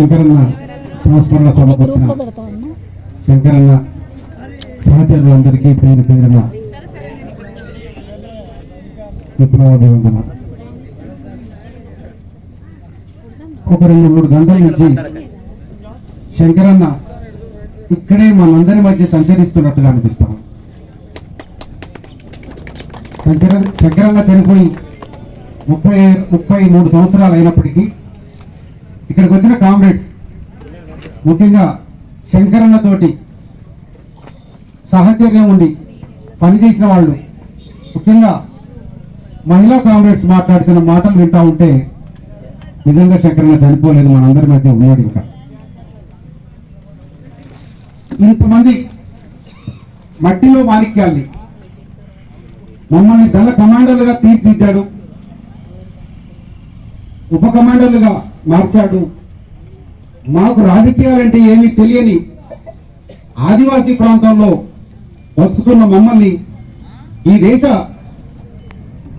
శంకరన్న సంస్మరణ సభకు వచ్చిన శంకరన్న సహచరులందరికీ పేరు పేరున విప్లవాభివందన ఒక రెండు మూడు గంటల నుంచి శంకరన్న ఇక్కడే మనందరి మధ్య సంచరిస్తున్నట్టుగా అనిపిస్తాం శంకర శంకరన్న చనిపోయి ముప్పై ముప్పై మూడు సంవత్సరాలు అయినప్పటికీ ఇక్కడికి వచ్చిన కామ్రేడ్స్ ముఖ్యంగా శంకరన్న తోటి సహచర్యం ఉండి పనిచేసిన వాళ్ళు ముఖ్యంగా మహిళా కామ్రేడ్స్ మాట్లాడుతున్న మాటలు వింటూ ఉంటే నిజంగా శంకరన్న చనిపోలేదు మనందరి మధ్య ఉన్నాడు ఇంకా. ఇంతమంది మట్టిలో మాణిక్యాల్ని మమ్మల్ని దళ కమాండర్లుగా తీర్చిదిద్దాడు. ఉప కమాండర్లుగా మార్చాడు. మాకు రాజకీయాలంటే ఏమీ తెలియని ఆదివాసీ ప్రాంతంలో బతుకుతున్న మమ్మల్ని ఈ దేశ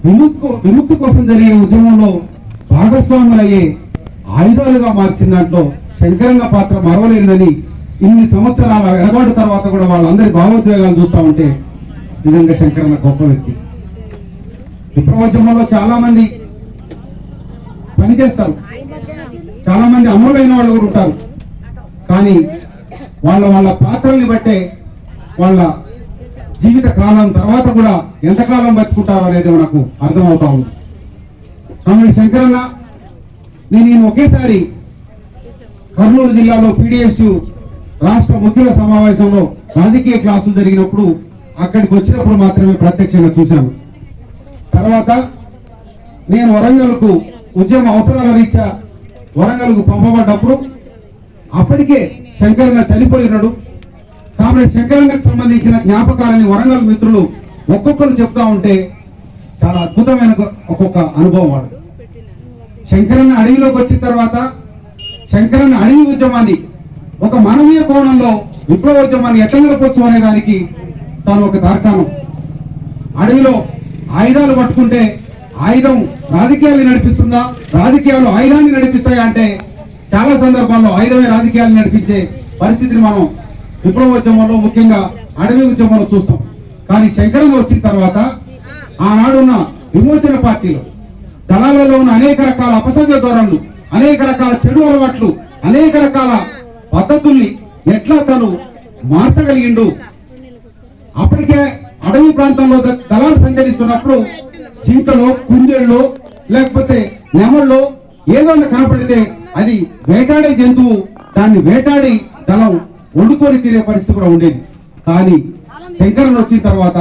విముక్తి విముక్తి కోసం జరిగే ఉద్యమంలో భాగస్వాములయ్యే ఆయుధాలుగా మార్చిన దాంట్లో శంకరన్న పాత్ర మరవలేదని ఇన్ని సంవత్సరాల ఎడబాటు తర్వాత కూడా వాళ్ళందరి భావోద్వేగాలు చూస్తూ ఉంటే నిజంగా శంకరన్న గొప్ప వ్యక్తి. విప్లవోద్యమంలో చాలా మంది పనిచేస్తారు. చాలా మంది అమరులైన వాళ్ళు కూడా ఉంటారు. కానీ వాళ్ళ వాళ్ళ పాత్రల్ని బట్టే వాళ్ళ జీవిత కాలం తర్వాత కూడా ఎంతకాలం బతుకుంటారు అనేది మనకు అర్థమవుతా ఉంది. కాబట్టి శంకరన్న నేను ఈయన ఒకేసారి కర్నూలు జిల్లాలో పీడిఎస్యు రాష్ట్ర ముఖ్యుల సమావేశంలో రాజకీయ క్లాసులు జరిగినప్పుడు అక్కడికి వచ్చినప్పుడు మాత్రమే ప్రత్యక్షంగా చూశాను. తర్వాత నేను వరంగల్కు ఉద్యమ అవసరాల రీత్యా వరంగల్కు పంపబడ్డప్పుడు అప్పటికే శంకరన్న చనిపోయినాడు కాబట్టి శంకరన్నకు సంబంధించిన జ్ఞాపకాలని వరంగల్ మిత్రులు ఒక్కొక్కరు చెప్తా ఉంటే చాలా అద్భుతమైన ఒక్కొక్క అనుభవం వాడు శంకరన్న అడవిలోకి వచ్చిన తర్వాత శంకరన్న అడవి ఉద్యమాన్ని ఒక మానవీయ కోణంలో విప్లవోద్యమాన్ని ఎట్లా నిలపొచ్చు అనే దానికి తాను ఒక తార్కాణం. అడవిలో ఆయుధాలు పట్టుకుంటే ఆయుధం రాజకీయాలు నడిపిస్తుందా? రాజకీయాలు ఆయుధాన్ని నడిపిస్తాయా అంటే చాలా సందర్భాల్లో ఆయుధమే రాజకీయాలు నడిపించే పరిస్థితిని మనం విప్లవోద్యమంలో ముఖ్యంగా అడవి ఉద్యమంలో చూస్తాం. కానీ శంకరంగా వచ్చిన తర్వాత ఆనాడున్న విమోచన పార్టీలో దళాలలో ఉన్న అనేక రకాల అపసవ్య ధోరణులు అనేక రకాల చెడు అలవాట్లు అనేక రకాల పద్ధతుల్ని ఎట్లా తను మార్చగలిగిండు? అప్పటికే అడవి ప్రాంతంలో దళాలు సంచరిస్తున్నప్పుడు చింతలో కుందేళ్ళు లేకపోతే నెమళ్ళు ఏదో కనపడితే అది వేటాడే జంతువు. దాన్ని వేటాడి దళం వండుకొని తినే పరిస్థితి కూడా ఉండేది. కానీ శంకరన్ వచ్చిన తర్వాత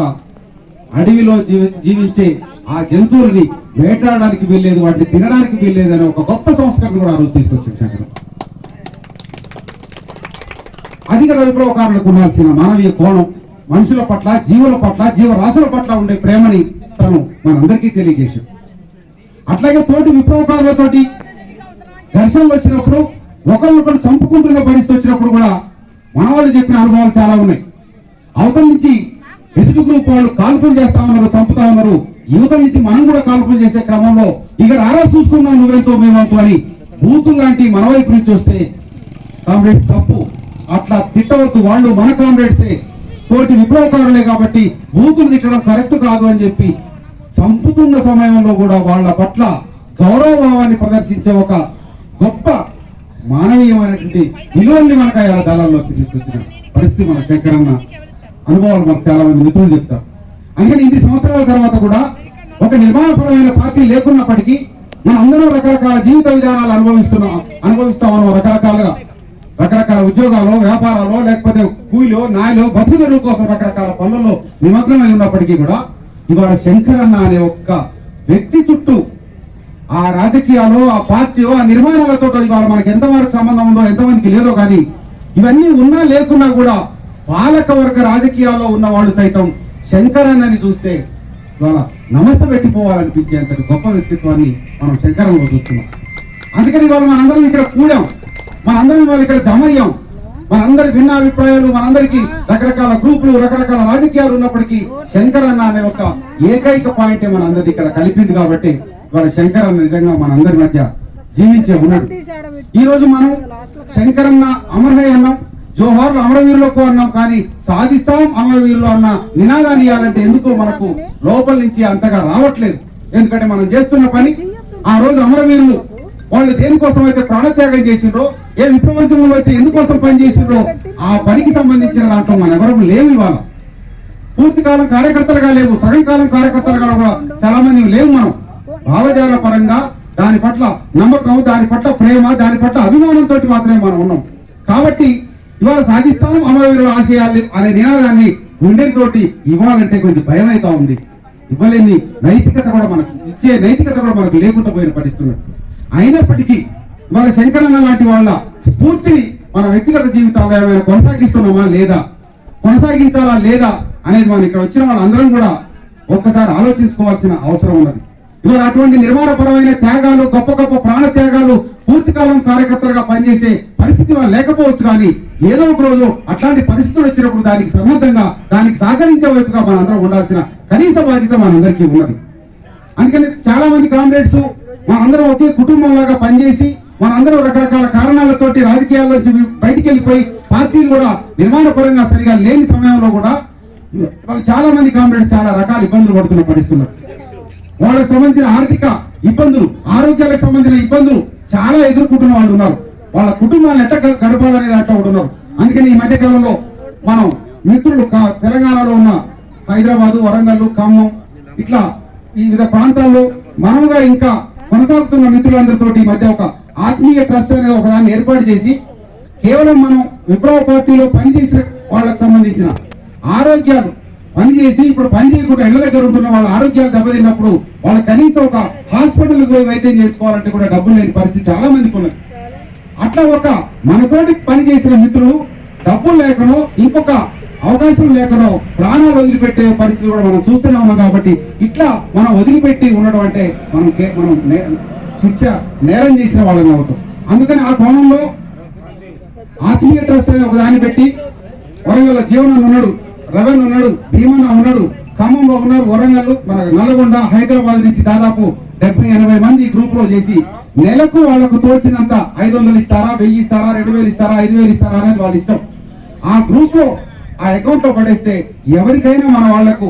అడవిలో జీవించే ఆ జంతువుల్ని వేటాడడానికి వెళ్ళేది వాటిని తినడానికి వెళ్ళేది అనే ఒక గొప్ప సంస్కరణ కూడా ఆ రోజు తీసుకొచ్చింది శంకరం అధిక విప్లవకారులకు ఉండాల్సిన మానవీయ కోణం మనుషుల పట్ల జీవుల పట్ల జీవరాశుల పట్ల ఉండే ప్రేమని తను మనందరికీ తెలియజేశాం. అట్లాగే తోటి విప్లవకారులతోటి దర్శనం వచ్చినప్పుడు ఒకరినొకరు చంపుకుంటున్న పరిస్థితి వచ్చినప్పుడు కూడా మనవాళ్ళు చెప్పిన అనుభవాలు చాలా ఉన్నాయి. అవతల నుంచి ఎదుటి గ్రూప్ వాళ్ళు కాల్పులు చేస్తా ఉన్నారు చంపుతా ఉన్నారు యువత నుంచి మనం కూడా కాల్పులు చేసే క్రమంలో ఇక ఆరా చూసుకున్నాం నువ్వెంతో మేమెంతో అని బూతులు లాంటి మన వైపు నుంచి వస్తే కామ్రేడ్స్ తప్పు. అట్లా తిట్టవద్దు వాళ్ళు మన కామ్రేడ్సే. తోటి విప్లవకారులే కాబట్టి బూతులు తిట్టడం కరెక్ట్ కాదు అని చెప్పి చంపుతున్న సమయంలో కూడా వాళ్ళ పట్ల గౌరవభావాన్ని ప్రదర్శించే ఒక గొప్ప మానవీయమైనటువంటి విలువల్ని మనకు ఆయన దళాల్లోకి తీసుకొచ్చిన పరిస్థితి మన శంకరన్న అనుభవాలు మనకు చాలా మంది మిత్రులు చెప్తారు. అందుకని ఇన్ని సంవత్సరాల తర్వాత కూడా ఒక నిర్మాణపరమైన పార్టీ లేకున్నప్పటికీ మన అందరం రకరకాల జీవిత విధానాలు అనుభవిస్తున్నాం అనుభవిస్తామని రకరకాలుగా రకరకాల ఉద్యోగాలు వ్యాపారాలు లేకపోతే కూలిలో నాయలో బతుకు కోసం రకరకాల పనుల్లో నిమగ్నమై ఉన్నప్పటికీ కూడా ఇవాళ శంకరన్న అనే ఒక్క వ్యక్తి చుట్టూ ఆ రాజకీయాలు ఆ పార్టీయో ఆ నిర్మాణాలతో ఇవాళ మనకి ఎంతవరకు సంబంధం ఉందో ఎంతమందికి లేదో కానీ ఇవన్నీ ఉన్నా లేకున్నా కూడా పాలక వర్గ రాజకీయాల్లో ఉన్న వాళ్ళు సైతం శంకరన్నని చూస్తే ఇవాళ నమస్త పెట్టిపోవాలనిపించేంతటి గొప్ప వ్యక్తిత్వాన్ని మనం శంకరంలో చూస్తున్నాం. అందుకని ఇవాళ మనందరం ఇక్కడ కూడాం. మనందరం ఇవాళ ఇక్కడ జమ అయ్యాం మనందరి భిన్న అభిప్రాయాలు మనందరికి రకరకాల గ్రూపులు రకరకాల రాజకీయాలు ఉన్నప్పటికీ శంకరన్న అనే ఒక ఏకైక పాయింట్ మనందరిది ఇక్కడ కలిపింది కాబట్టి ఇవాళ శంకరన్న నిజంగా మనందరి మధ్య జీవించే ఉన్నాడు. ఈ రోజు మనం శంకరన్న అమరయ్య అన్నాం జోహార్లు అమరవీరులకు అన్నాం కానీ సాధిస్తాం అమరవీరులు అన్న నినాదాన్ని ఇవ్వాలంటే ఎందుకో మనకు లోపల నుంచి అంతగా రావట్లేదు. ఎందుకంటే మనం చేస్తున్న పని ఆ రోజు అమరవీరులు వాళ్ళు దేనికోసం అయితే ప్రాణత్యాగం చేసిండ్రో ఏ విప్లవోద్యమంలో అయితే ఎందుకోసం పని చేసిండ్రో ఆ పనికి సంబంధించిన దాంట్లో మన ఎవరు లేవు ఇవాళ. పూర్తి కాలం కార్యకర్తలుగా లేవు సగం కాలం కార్యకర్తలుగా కూడా చాలా మంది లేవు మనం. భావజాల పరంగా దాని పట్ల నమ్మకం దాని పట్ల ప్రేమ దాని పట్ల అభిమానంతో మాత్రమే మనం ఉన్నాం. కాబట్టి ఇవాళ సాధిస్తాం అమరవీరుల ఆశయాలు అనే నినాదాన్ని గుండెతోటి ఇవ్వాలంటే కొంచెం భయం అవుతా ఉంది. ఇవ్వలేని నైతికత కూడా మనకు ఇచ్చే నైతికత కూడా మనకు లేకుండా పోయిన పరిస్థితులు. అయినప్పటికీ మన శంకరన్న లాంటి వాళ్ళ స్ఫూర్తిని మన వ్యక్తిగత జీవితాల్లో ఏమైనా కొనసాగిస్తున్నామా లేదా? కొనసాగించాలా లేదా అనేది మనం ఇక్కడ వచ్చిన వాళ్ళందరం కూడా ఒక్కసారి ఆలోచించుకోవాల్సిన అవసరం ఉన్నది. ఇవాళ అటువంటి నిర్మాణపరమైన త్యాగాలు గొప్ప గొప్ప ప్రాణ త్యాగాలు పూర్తి కాలం కార్యకర్తలుగా పనిచేసే పరిస్థితి వాళ్ళు లేకపోవచ్చు కానీ ఏదో ఒక రోజు అట్లాంటి పరిస్థితులు వచ్చినప్పుడు దానికి సమర్థంగా దానికి సహకరించే వైపుగా మనందరం ఉండాల్సిన కనీస బాధ్యత మనందరికీ ఉన్నది. అందుకని చాలా మంది కామ్రేడ్స్ మనందరం ఒకే కుటుంబం లాగా పనిచేసి మనందరం రకరకాల కారణాలతోటి రాజకీయాల్లో బయటికి వెళ్ళిపోయి పార్టీలు కూడా నిర్మాణ పరంగా సరిగా లేని సమయంలో కూడా వాళ్ళు చాలా మంది కామ్రేడ్స్ చాలా రకాల ఇబ్బందులు పడుతున్న పరిస్థితున్నారు వాళ్ళకి సంబంధించిన ఆర్థిక ఇబ్బందులు ఆరోగ్యాలకు సంబంధించిన ఇబ్బందులు చాలా ఎదుర్కొంటున్న వాళ్ళు ఉన్నారు. వాళ్ళ కుటుంబాలను ఎట్ట గడపాలనే దాంట్లో కూడా ఉన్నారు. అందుకని ఈ మధ్య కాలంలో మనం మిత్రులు కా- తెలంగాణలో ఉన్న హైదరాబాదు వరంగల్ ఖమ్మం ఇట్లా వివిధ ప్రాంతాల్లో మనముగా ఇంకా కొనసాగుతున్న మిత్రులందరితోటి ఈ మధ్య ఒక ఆత్మీయ ట్రస్ట్ అనేది ఒకదాన్ని ఏర్పాటు చేసి కేవలం మనం విప్లవ పార్టీలో పనిచేసిన వాళ్ళకి సంబంధించిన ఆరోగ్యాలు పని చేసి ఇప్పుడు పని చేయకుండా ఇళ్ళ దగ్గర ఉంటున్న వాళ్ళ ఆరోగ్యాలు దెబ్బతిన్నప్పుడు వాళ్ళు కనీసం ఒక హాస్పిటల్కి పోయి వైద్యం చేసుకోవాలంటే కూడా డబ్బులు లేని పరిస్థితి చాలా మందికి ఉన్నది. అట్లా ఒక మనతోటి పని చేసిన మిత్రులు డబ్బులు లేకనో ఇంకొక అవకాశం లేకనో ప్రాణాలు వదిలిపెట్టే పరిస్థితి కూడా మనం చూస్తూనే ఉన్నాం కాబట్టి ఇట్లా మనం వదిలిపెట్టి ఉండడం అంటే మనం మనం శిక్ష నేరం చేసిన వాళ్ళని అవుతాం అందుకని ఆ కోణంలో ఆత్మీయ ట్రస్ట్ అనే ఒక దాన్ని పెట్టి వరంగల్ జీవనన్న ఉన్నాడు రవన్ ఉన్నాడు భీమన్న ఉన్నాడు ఖమ్మంలో ఉన్నారు వరంగల్ మన నల్గొండ హైదరాబాద్ నుంచి దాదాపు డెబ్బై ఎనభై మంది గ్రూప్లో చేసి నెలకు వాళ్ళకు తోచినంత ఐదు వందలు ఇస్తారా వెయ్యి ఇస్తారా రెండు వేలు ఇస్తారా ఐదు వేలు ఇస్తారా అనేది వాళ్ళ ఇష్టం. ఆ గ్రూప్లో ఆ అకౌంట్లో పడేస్తే ఎవరికైనా మన వాళ్ళకు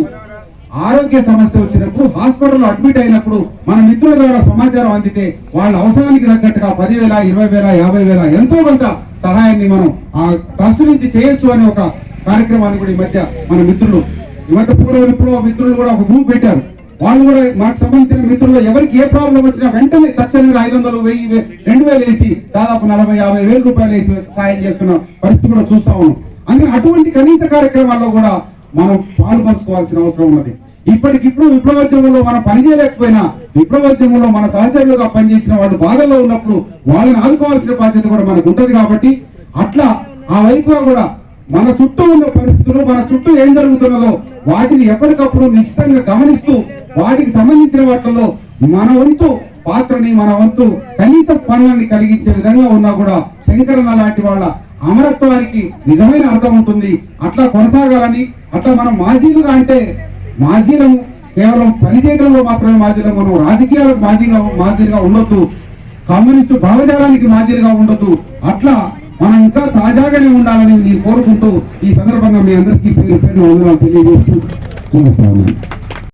ఆరోగ్య సమస్య వచ్చినప్పుడు హాస్పిటల్లో అడ్మిట్ అయినప్పుడు మన మిత్రుల ద్వారా సమాచారం అందితే వాళ్ళ అవసరానికి తగ్గట్టుగా పదివేల ఇరవై వేల యాభై వేల ఎంతో కొంత సహాయాన్ని మనం ఆ ట్రస్ట్ నుంచి చేయొచ్చు అనే ఒక కార్యక్రమాన్ని కూడా ఈ మధ్య మన మిత్రులు ఈ మధ్య పూర్వ విప్లవ మిత్రులు కూడా ఒక గ్రూప్ పెట్టారు. వాళ్ళు కూడా మాకు సంబంధించిన మిత్రులు ఎవరికి ఏ ప్రాబ్లం వచ్చినా వెంటనే తక్షణంగా ఐదు వందలు వెయ్యి వే- రెండు వేలు వేసి దాదాపు నలభై యాభై వేల రూపాయలు వేసి సాయం చేస్తున్న పరిస్థితి కూడా చూస్తా ఉన్నాం. అని అటువంటి కనీస కార్యక్రమాల్లో కూడా మనం పాల్పంచుకోవాల్సిన అవసరం ఉన్నది. ఇప్పటికిప్పుడు విప్లవోద్యమంలో మనం పనిచేయలేకపోయినా విప్లవోద్యమంలో మన సహచరులుగా పనిచేసిన వాళ్ళు బాధల్లో ఉన్నప్పుడు వాళ్ళని ఆదుకోవాల్సిన బాధ్యత కూడా మనకు ఉంటుంది కాబట్టి అట్లా ఆ వైపుగా కూడా మన చుట్టూ ఉన్న పరిస్థితులు మన చుట్టూ ఏం జరుగుతున్నదో వాటిని ఎప్పటికప్పుడు నిశ్చితంగా గమనిస్తూ వాటికి సంబంధించిన వాటిల్లో మన వంతు పాత్రని మన వంతు కనీస స్పందనని కలిగించే విధంగా ఉన్నా కూడా శంకరణ లాంటి వాళ్ళ అమరత్వానికి నిజమైన అర్థం ఉంటుంది. అట్లా కొనసాగాలని అట్లా మనం మాజీలుగా అంటే మాజీలము కేవలం పనిచేయడంలో మాత్రమే మాజీలం మనం రాజకీయాలకు మాజీగా మాదిరిగా ఉండొద్దు. కమ్యూనిస్టు భావజాలానికి మాదిరిగా ఉండొద్దు. అట్లా మనం ఇంకా తాజాగానే ఉండాలని నేను కోరుకుంటూ ఈ సందర్భంగా మీ అందరికీ పేరు పేరు వందనాలు తెలియజేస్తూ నమస్కారం.